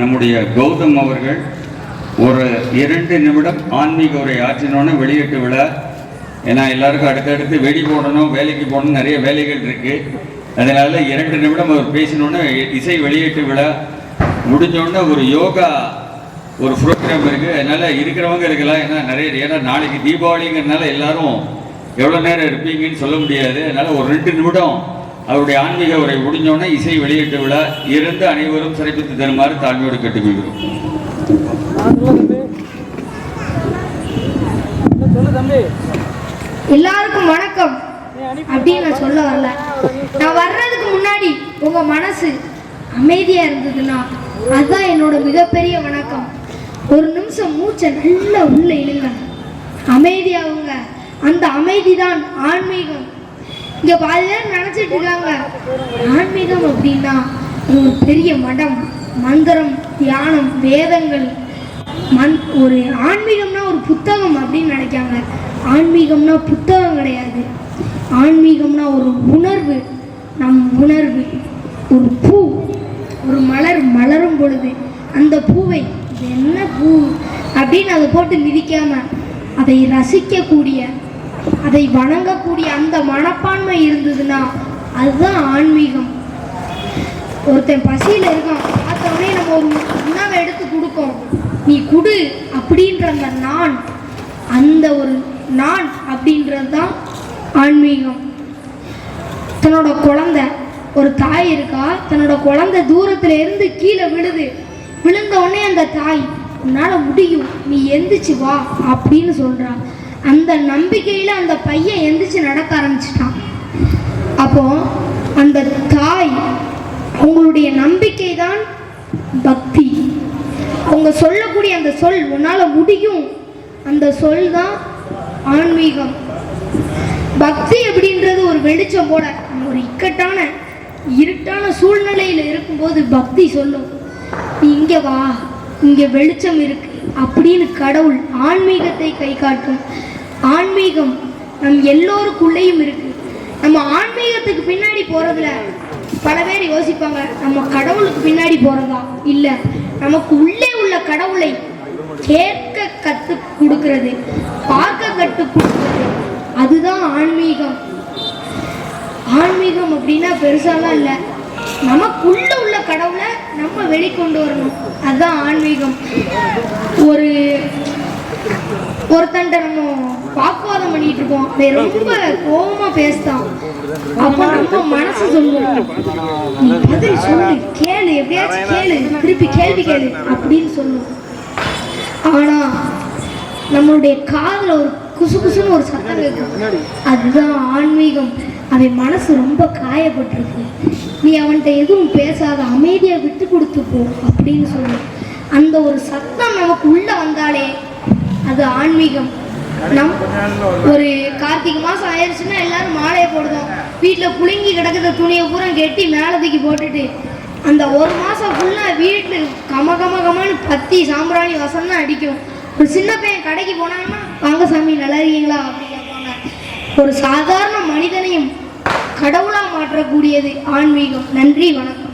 நம்முடைய கௌதம் அவர்கள் ஒரு இரண்டு நிமிடம் ஆன்மீக உரை ஆற்றினோன்னு வெளியிட்டு விழா. ஏன்னா எல்லாருக்கும் அடுத்தடுத்து வெடி போடணும் வேலைக்கு போகணும் நிறைய வேலைகள் இருக்கு. அதனால இரண்டு நிமிடம் அவர் பேசினோன்னு இசை வெளியீட்டு விழா. முடிஞ்சோடனே ஒரு யோகா ஒரு ப்ரோக்ராம் இருக்குது அதனால் இருக்கிறவங்க இருக்கலாம். ஏன்னா நிறைய ஏன்னா நாளைக்கு தீபாவளிங்கிறதுனால எல்லாரும் எவ்வளோ நேரம் இருப்பீங்கன்னு சொல்ல முடியாது. அதனால் ஒரு ரெண்டு நிமிடம் அவருடைய ஆன்மீக உரை முடிஞ்சோடனே இசை வெளியீட்டு விழா இருந்து அனைவரும் சிறப்பித்து தருமாறு தாழ்மையோடு கேட்டுக்கொள்கிறோம். எல்லாருக்கும் வணக்கம். அப்படின்னு நான் சொல்ல வரல. நான் வர்றதுக்கு முன்னாடி உங்க மனசு அமைதியா இருந்ததுன்னா அதுதான் என்னோட மிகப்பெரிய வணக்கம். ஒரு நிமிஷம் மூச்சை நல்லா உள்ள இழுங்க. அமைதியாவுங்க அந்த அமைதி தான் ஆன்மீகம். இங்க பாதி நினைச்சிட்டு இருக்காங்க. ஆன்மீகம் அப்படின்னா ஒரு பெரிய மடம் மந்திரம் தியானம் வேதங்கள். மண் ஒரு ஆன்மீகம்னா ஒரு புத்தகம் அப்படின்னு நினைக்காங்க. ஆன்மீகம்னா புத்தகம் கிடையாது. ஆன்மீகம்னா ஒரு உணர்வு நம் உணர்வு. ஒரு பூ ஒரு மலர் மலரும் பொழுது அந்த பூவை இது என்ன பூ? அப்படின்னு அதை போட்டு மிதிக்காம அதை ரசிக்கக்கூடிய அதை வணங்கக்கூடிய அந்த மனப்பான்மை இருந்ததுன்னா அதுதான் ஆன்மீகம். ஒருத்தன் பசியில் இருக்கான் பார்த்த உடனே நம்ம ஒரு உணவை எடுத்து கொடுக்கோம். நீ குடு அப்படின்ற அந்த நான் அந்த ஒரு நான் அப்படின்றது தான் ஆன்மீகம். தன்னோட குழந்தை ஒரு தாய் இருக்கா? தன்னோட குழந்தை தூரத்துல இருந்து கீழே விழுது. விழுந்த உடனே அந்த தாய் உன்னால் முடியும். நீ எந்திரிச்சு வா அப்படின்னு சொல்கிறான் அந்த நம்பிக்கையில் அந்த பையன் எந்திரிச்சு நடக்க ஆரம்பிச்சிட்டான். அப்போ அந்த தாய் அவங்களுடைய நம்பிக்கை தான் பக்தி. அவங்க சொல்லக்கூடிய அந்த சொல் உன்னால் முடியும். அந்த சொல் தான் ஆன்மீகம். பக்தி அப்படின்றது ஒரு வெளிச்சம் போல ஒரு இக்கட்டான இருட்டான சூழ்நிலையில் இருக்கும்போது பக்தி சொல்லும். நீ வா இங்கே வெளிச்சம் இருக்கு அப்படின்னு கடவுள் ஆன்மீகத்தை கை காட்டும். ஆன்மீகம் நம் எல்லோருக்குள்ளேயும் இருக்கு. நம்ம ஆன்மீகத்துக்கு பின்னாடி போறதுல பல பேர் யோசிப்பாங்க நம்ம கடவுளுக்கு பின்னாடி போறதா? இல்ல நமக்கு உள்ளே உள்ள கடவுளை கேட்க கத்து கொடுக்கிறது பார்க்க கத்து கொடுக்கிறது. அதுதான் ஆன்மீகம். ஆன்மீகம் அப்படின்னா பெருசாலாம் இல்லை. நமக்குள்ள உள்ள கடவுளை நம்ம வெளிக்கொண்டு வரணும். அதுதான் ஆன்மீகம். ஒரு ஒருத்தன்ட்ட நம்ம வாக்குவாதம் பண்ணிட்டு இருக்கோம் அவன் ரொம்ப கோபமா பேசுதான். அப்ப ரொம்ப மனசு சொல்லுவோம் நீ பதில் சொல்லு கேளு எப்படியாச்சும் கேளு திருப்பி கேள்வி கேளு அப்படின்னு சொல்லுவோம் ஆனா நம்மளுடைய காதுல ஒரு குசு குசுன்னு ஒரு சத்தம் கேட்கும் அதுதான் ஆன்மீகம். அவன் மனசு ரொம்ப காயப்பட்டிருக்கு. நீ அவன்கிட்ட எதுவும் பேசாத அமைதியை விட்டு கொடுத்து போ அப்படின்னு சொல்லுவோம் அந்த ஒரு சத்தம் நமக்கு உள்ள வந்தாலே அது ஆன்மீகம். நம் ஒரு கார்த்திகை மாதம் ஆயிடுச்சுன்னா எல்லாரும் மாலையை போடுதோம் வீட்டில் புழுங்கி கிடக்கிற துணியை பூரா கெட்டி மேலே தூக்கி போட்டுட்டு அந்த ஒரு மாதம் ஃபுல்லாக வீட்டில் கம கம கமன்னு பத்தி சாம்பிராணி வசம் தான் அடிக்கும். ஒரு சின்ன பையன் கடைக்கு போனாங்கன்னா வாங்க சாமி நல்லா இருக்கீங்களா? அப்படின்னு கேட்பாங்க. ஒரு சாதாரண மனிதனையும் கடவுளாக மாற்றக்கூடியது ஆன்மீகம். நன்றி வணக்கம்.